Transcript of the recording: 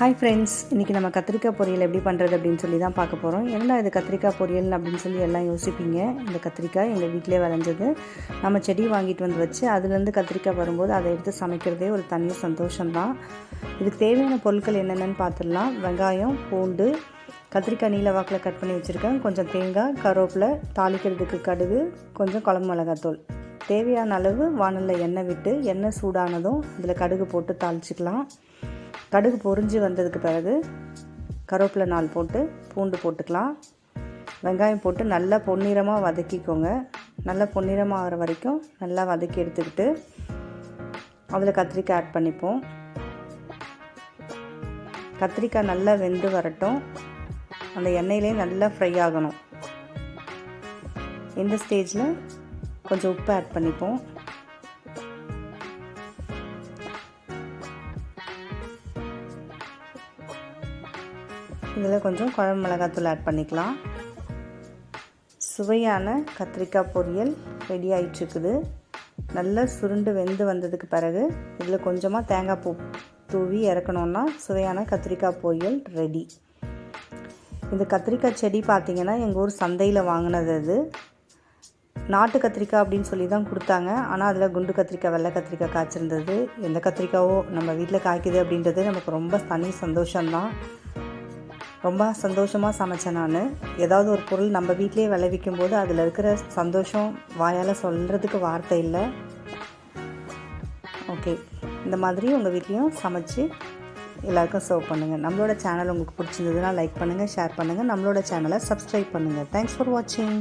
Hi friends இன்றைக்கி நம்ம கத்திரிக்காய் பொரியல் எப்படி பண்ணுறது அப்படின்னு சொல்லி தான் பார்க்க போகிறோம் என்ன இது கத்திரிக்காய் பொரியல் அப்படின்னு சொல்லி எல்லாம் யோசிப்பீங்க? இந்த கத்திரிக்காய் எங்கள் வீட்டிலே விளைஞ்சது. நம்ம செடி வாங்கிட்டு வந்து வச்சு அதுலேருந்து கத்திரிக்காய் வரும்போது அதை எடுத்து சமைக்கிறதே ஒரு தனி சந்தோஷம்தான். இதுக்கு தேவையான பொருட்கள் என்னென்னு பார்த்துடலாம். வெங்காயம் பூண்டு கத்திரிக்காய் நீல வாக்கில் கட் பண்ணி வச்சுருக்கேன். கொஞ்சம் தேங்காய் கருவேப்பிலை தாளிக்கிறதுக்கு கடுகு கொஞ்சம் குழம்பு மிளகாத்தூள். தேவையான அளவு வானலில் எண்ணெய் விட்டு எண்ணெய் சூடானதும் இதில் கடுகு போட்டு தாளிச்சிக்கலாம். கடுகு பொறிஞ்சு வந்ததுக்கு பிறகு கருவேப்பிலை நாள் போட்டு பூண்டு போட்டுக்கலாம். வெங்காயம் போட்டு நல்லா பொன்னிறமாக வதக்கிக்கோங்க. நல்லா பொன்னிறமாக ஆகிற வரைக்கும் நல்லா வதக்கி எடுத்துக்கிட்டு அதில் கத்திரிக்காய் ஆட் பண்ணிப்போம். கத்திரிக்காய் நல்லா வெந்து வரட்டும். அந்த எண்ணெயிலே நல்லா ஃப்ரை ஆகணும். இந்த ஸ்டேஜில் கொஞ்சம் உப்பு ஆட் பண்ணிப்போம். இதில் கொஞ்சம் குழம்பு மிளகாத்தூள் ஆட் பண்ணிக்கலாம். சுவையான கத்திரிக்காய் பொரியல் ரெடி ஆகிட்டுருக்குது நல்லா சுருண்டு வெந்து வந்ததுக்கு பிறகு இதில் கொஞ்சமாக தேங்காய் பூ தூவி இறக்கணுன்னா சுவையான கத்திரிக்காய் பொரியல் ரெடி இந்த கத்திரிக்காய் செடி பார்த்திங்கன்னா எங்கள் ஊர் சந்தையில் வாங்கினது அது. நாட்டு கத்திரிக்காய் அப்படின்னு சொல்லி தான் கொடுத்தாங்க. ஆனால் அதில் குண்டு கத்திரிக்காய் வெள்ளை கத்திரிக்காய் காய்ச்சிருந்தது. எந்த கத்திரிக்காவோ நம்ம வீட்டில் காய்க்குது அப்படின்றது நமக்கு ரொம்ப தனி சந்தோஷம்தான். ரொம்ப சந்தோஷமாக சமைச்சேன் நான். ஏதாவது ஒரு பொருள் நம்ம வீட்டிலே விளைவிக்கும் போது அதில் இருக்கிற சந்தோஷம் வாயால் சொல்கிறதுக்கு வார்த்தை இல்லை. ஓகே இந்த மாதிரி உங்கள் வீட்லேயும் சமைச்சு எல்லாருக்கும் சர்வ் பண்ணுங்கள் நம்மளோட சேனல் உங்களுக்கு பிடிச்சிருந்ததுன்னா லைக் பண்ணுங்கள் ஷேர் பண்ணுங்கள் நம்மளோட சேனலை சப்ஸ்கிரைப் பண்ணுங்கள் தேங்க்ஸ் ஃபார் வாட்சிங்